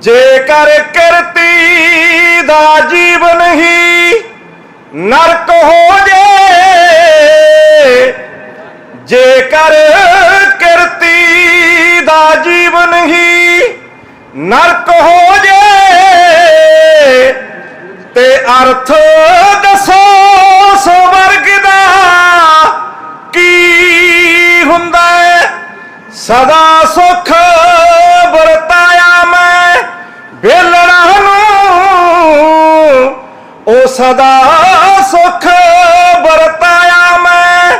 ਜੇਕਰ ਕਰਤੀ ਦਾ ਜੀਵਨ ਹੀ ਨਰਕ ਹੋ ਜੇ। ਜੇਕਰ ਕਰਤੀ ਦਾ ਜੀਵਨ ਹੀ ਨਰਕ ਹੋ ਜੇ। ਤੇ ਅਰਥ ਦੱਸੋ। ਸਦਾ ਸੁਖ ਵਰਤਾਇਆ ਮੈਂ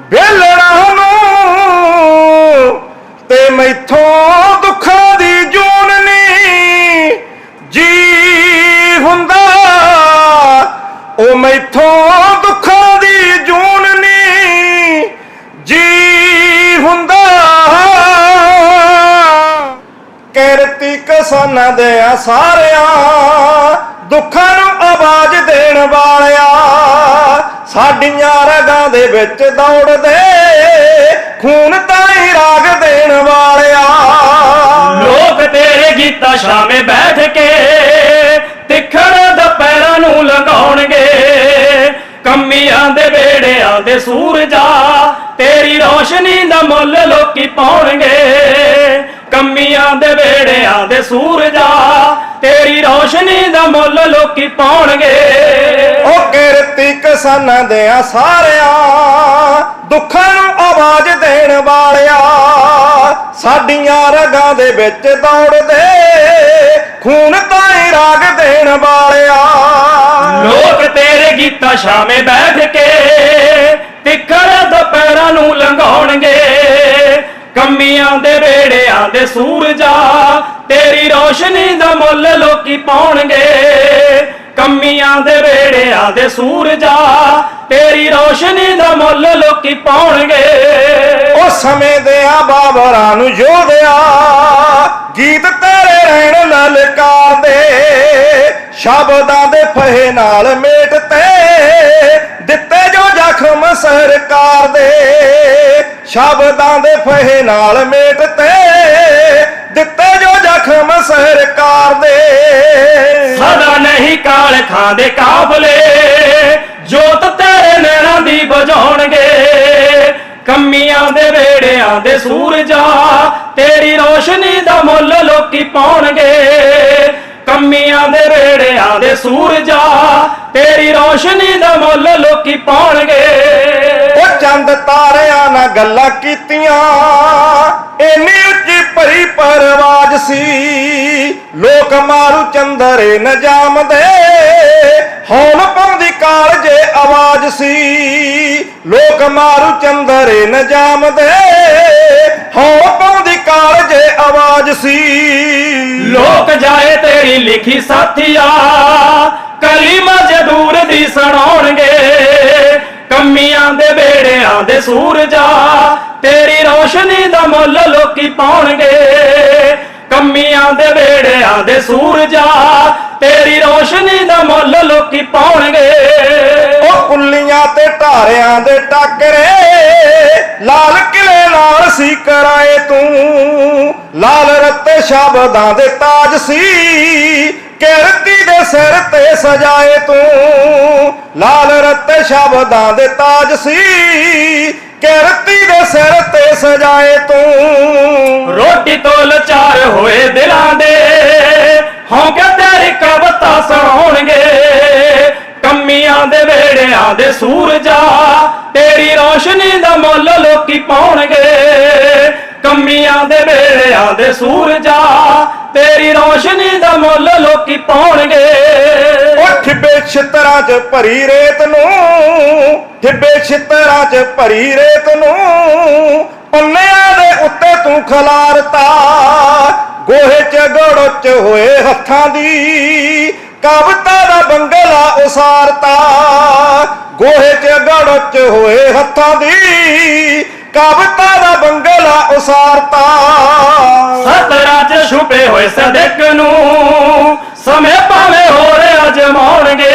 ਵੇਲਣਾ ਨੂੰ। ਤੇ ਮੈਥੋਂ ਦੁੱਖਾਂ ਦੀ ਜੂਨਨੀ ਜੀ ਹੁੰਦਾ। ਉਹ ਮੈਥੋਂ ਦੁੱਖਾਂ ਦੀ ਜੂਨਨੀ ਜੀ ਹੁੰਦਾ। ਕਿਰਤੀ ਕਿਸਾਨਾਂ ਦੇ ਆ ਸਾਰਿਆਂ ਦੁੱਖਾਂ ਸਾਡੀਆਂ ਰਗਾਂ ਦੇ ਵਿੱਚ ਦੌੜਦੇ, ਖੂਨ ਤਾਈ ਰਾਗ ਦੇਣ ਵਾਲਿਆ। ਲੋਕ ਤੇਰੇ ਗੀਤਾ ਸ਼ਾਮੇ ਬੈਠ ਕੇ ਤਿੱਖੜ ਦੁਪਹਿਰਾਂ ਨੂੰ ਲਗਾਉਣਗੇ ਕੰਮੀਆਂ ਦੇ ਵੇੜਿਆਂ ਦੇ ਸੂਰਜਾ ਤੇਰੀ ਰੋਸ਼ਨੀ ਦਾ ਮੁੱਲ ਲੋਕੀ ਪਾਉਣਗੇ। ਕੰਮੀਆਂ ਦੇ ਵੇੜਿਆਂ ਦੇ ਸੂਰਜਾ ਤੇਰੀ ਰੋਸ਼ਨੀ ਦਾ ਮੁੱਲ ਲੋਕੀ ਪਾਉਣਗੇ। ਕਿਸਾਨਾਂ ਦੇ ਆ ਸਾਰਿਆਂ ਦੁੱਖਾਂ ਨੂੰ ਆਵਾਜ਼ ਦੇਣ ਵਾਲਿਆ, ਸਾਡੀਆਂ ਰਗਾਂ ਦੇ ਵਿੱਚ ਦੌੜਦੇ, ਖੂਨ ਤਾਈ ਰਾਗ ਦੇਣ ਵਾਲਿਆ। ਲੋਕ ਤੇਰੇ ਗੀਤਾ ਸ਼ਾਮੇ ਬੈਠ ਕੇ ਤਿੱਖੜ ਦੁਪਹਿਰਾਂ ਨੂੰ ਲੰਘਾਉਣਗੇ। ਕੰਮੀਆਂ ਦੇ ਵੇੜਿਆਂ ਦੇ ਸੂਰਜਾ ਤੇਰੀ ਰੋਸ਼ਨੀ ਦਾ ਮੁੱਲ ਲੋਕੀ ਪਾਉਣਗੇ। ਕੰਮੀਆਂ ਦੇ ਵੇੜਿਆਂ ਦੇ ਸੂਰਜਾ ਤੇਰੀ ਰੋਸ਼ਨੀ ਦਾ ਮੁੱਲ ਲੋਕੀ ਪਾਉਣਗੇ। ਉਹ ਸਮੇਂ ਦੇ ਆ ਬਾਬਰਾਂ ਨੂੰ ਯੋਧਿਆ ਗੀਤ ਤੇਰੇ ਰਹਿਣ ਲਲਕਾਰ ਦੇ ਸ਼ਬਦਾਂ ਦੇ ਫਹੇ ਨਾਲ ਮੇਟ ਤੇ ਦਿੱਤੇ ਜੋ ਜ਼ਖਮ ਸਰਕਾਰ ਦੇ। ਸ਼ਬਦਾਂ ਦੇ ਫਹੇ ਨਾਲ ਮੇਟ ਤੇ ਦਿੱਤੇ ਜੋ ਜ਼ਖਮ ਸਰਕਾਰ ਦੇ। ਨਹੀਂ ਕਾਲ ਖਾਂਦੇ ਕਾਫਲੇ, ਜੋਤ ਤੇਰੇ ਨੈਣਾਂ ਦੀ ਬੁਝਾਉਣਗੇ ਕੰਮੀਆਂ ਦੇ ਵੇੜਿਆਂ ਦੇ ਸੂਰਜਾ ਤੇਰੀ ਰੋਸ਼ਨੀ ਦਾ ਮੁੱਲ ਲੋਕੀ ਪਾਉਣਗੇ। ਕੰਮੀਆਂ ਦੇ ਵੇੜਿਆਂ ਦੇ ਸੂਰਜਾ ਤੇਰੀ ਰੋਸ਼ਨੀ ਦਾ ਮੁੱਲ ਲੋਕੀ ਪਾਉਣਗੇ। ਉਹ ਚੰਦ ਤਾਰਿਆਂ ਗੱਲਾਂ ਕੀਤੀਆਂ। ਇੰਨੀ ਉੱਚੀ ਭਰੀ ਪਰਵਾਜ ਸੀ। ਲੋਕ ਮਾਰੂ ਚੰਦਰੇ ਨਜਾਮ ਦੇ ਹੌਲ ਪਾਉਂਦੀ ਕਾਲਜੇ ਆਵਾਜ਼ ਸੀ। ਲੋਕ ਮਾਰੂ ਚੰਦਰੇ ਨਜਾਮ ਦੇ ਹੌਲ ਪਾਉਂਦੀ ਕਾਲਜੇ ਆਵਾਜ਼ ਸੀ। ਲੋਕ ਜਾਏ ਤੇਰੀ ਲਿਖੀ ਸਾਥੀਆ। ਕਲੀਮਾ ਜਦੂਰ ਦੀ ਸੁਣਾਉਣਗੇ। ਕੰਮੀਆਂ ਦੇ ਬੇੜਿਆਂ ਦੇ ਸੂਰਜਾ ਤੇਰੀ ਰੋਸ਼ਨੀ ਦਾ ਮੁੱਲ ਲੋਕੀ ਪਾਉਣਗੇ। ਕੰਮੀਆਂ ਦੇ ਵੇੜਿਆਂ ਦੇ ਸੂਰਜਾ ਤੇਰੀ ਰੋਸ਼ਨੀ ਦਾ ਮੁੱਲ ਲੋਕੀ ਪਾਉਣਗੇ। ਉਹ ਕੁੱਲੀਆਂ ਤੇ ਢਾਰਿਆਂ ਦੇ ਟਾਕਰੇ, ਲਾਲ ਕਿਲੇ ਨਾਲ ਸੀ ਕਰਾਏ ਤੂੰ। ਲਾਲ ਰੱਤੇ ਸ਼ਬਦਾਂ ਦੇ ਤਾਜ ਸੀ ਕਿਰਤੀ ਦੇ ਸਿਰ ਤੇ ਸਜਾਏ ਤੂੰ। ਲਾਲ ਰੱਤੇ ਸ਼ਬਦਾਂ ਦੇ ਤਾਜ ਸੀ। ਕਿਰਤੀ ਦੇ ਸਿਰ ਤੇ ਸਜਾਏ ਤੂੰ। ਰੋਟੀ ਤੋਂ ਲਾਚਾਰ ਹੋਏ ਦਿਲਾਂ ਦੇ। ਹੌਂਕੇ ਤੇਰੀ ਕਵਤਾ ਸੁਣਾਉਣਗੇ? ਕੰਮੀਆਂ ਦੇ ਵੇੜਿਆਂ ਦੇ ਸੂਰਜਾ ਤੇਰੀ ਰੋਸ਼ਨੀ ਦਾ ਮੁੱਲ ਲੋਕੀ ਪਾਉਣਗੇ। ਕੰਮੀਆਂ ਦੇ ਵੇੜਿਆਂ ਦੇ ਸੂਰਜਾ ਤੇਰੀ ਰੋਸ਼ਨੀ ਦਾ ਮੁੱਲ ਲੋਕੀ ਪਾਉਣਗੇ। ਉਹ ਠਿੱਬੇ ਛਿੱਤਰਾਂ 'ਚ ਭਰੀ ਰੇਤ ਨੂੰ ਠਿੱਬੇ ਛਿੱਤਰਾਂ 'ਚ ਭਰੀ ਰੇਤ ਨੂੰ, ਪੰਨਿਆਂ ਦੇ ਉੱਤੇ ਤੂੰ ਖਲਾਰਤਾ, ਗੋਹੇ 'ਚ ਗੜੋ 'ਚ ਹੋਏ ਹੱਥਾਂ ਦੀ, ਕਵਤਾ ਦਾ ਬੰਗਲਾ ਉਸਾਰਤਾ, ਗੋਹੇ 'ਚ ਗੜੋ 'ਚ ਹੋਏ ਹੱਥਾਂ ਦੀ, ਕਵਤਾ ਦਾ ਬੰਗਲਾ ਉਸਾਰਤਾ। ਚ ਸਦਕ ਨੂੰ ਸਮੇਂ ਭਾਵੇਂ ਹੋਰ ਅਜਮਾਉਣਗੇ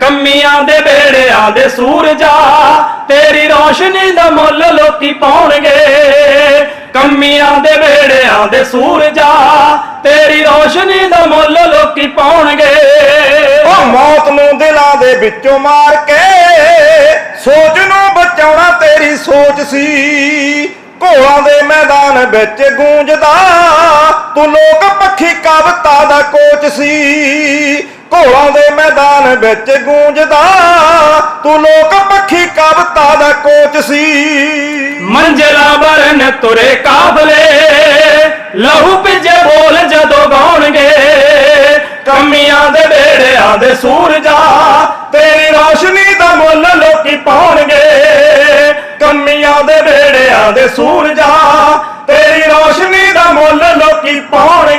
ਕੰਮੀਆਂ ਦੇ ਬੇੜਿਆਂ ਦੇ ਸੂਰਜਾ ਤੇਰੀ ਰੋਸ਼ਨੀ ਦਾ ਮੁੱਲ ਲੋਕੀ ਪਾਉਣਗੇ। ਕੰਮੀਆਂ ਦੇ ਬੇੜਿਆਂ ਦੇ ਸੂਰਜਾ ਤੇਰੀ ਰੋਸ਼ਨੀ ਦਾ ਮੁੱਲ ਲੋਕੀ ਪਾਉਣਗੇ। ਉਹ ਮੌਤ ਨੂੰ ਦਿਲਾਂ ਦੇ ਵਿੱਚੋਂ ਮਾਰ ਕੇ, ਸੋਚ ਨੂੰ ਬਚਾਉਣਾ ਤੇਰੀ ਸੋਚ ਸੀ। ਘੋੜਾਂ ਦੇ ਮੈਦਾਨ ਵਿੱਚ ਗੂੰਜਦਾ ਤੂੰ ਲੋਕ ਪੱਖੀ ਕਵਤਾ ਦਾ ਕੋਚ ਸੀ। ਘੋਲਾਂ ਦੇ ਮੈਦਾਨ ਵਿੱਚ ਗੂੰਜਦਾ। ਤੂੰ ਲੋਕ ਪੱਖੀ ਕਵਤਾ ਦਾ ਕੋਚ ਸੀ। ਮੰਜ਼ਲਾ ਬਰਨ ਤੁਰੇ ਕਾਬਲੇ ਲਹੂ ਭਿੱਜੇ ਬੋਲ ਜਦੋਂ ਗਾਉਣਗੇ। ਕਮੀਆਂ ਦੇ ਵੇੜਿਆਂ ਦੇ ਸੂਰਜਾ ਤੇਰੀ ਰੋਸ਼ਨੀ ਦਾ ਮੁੱਲ ਲੋਕੀ ਪਾਉਣਗੇ। ਕੰਮੀਆਂ ਦੇ ਵੇੜਿਆਂ ਦੇ ਸੂਰਜਾ পাওয়ার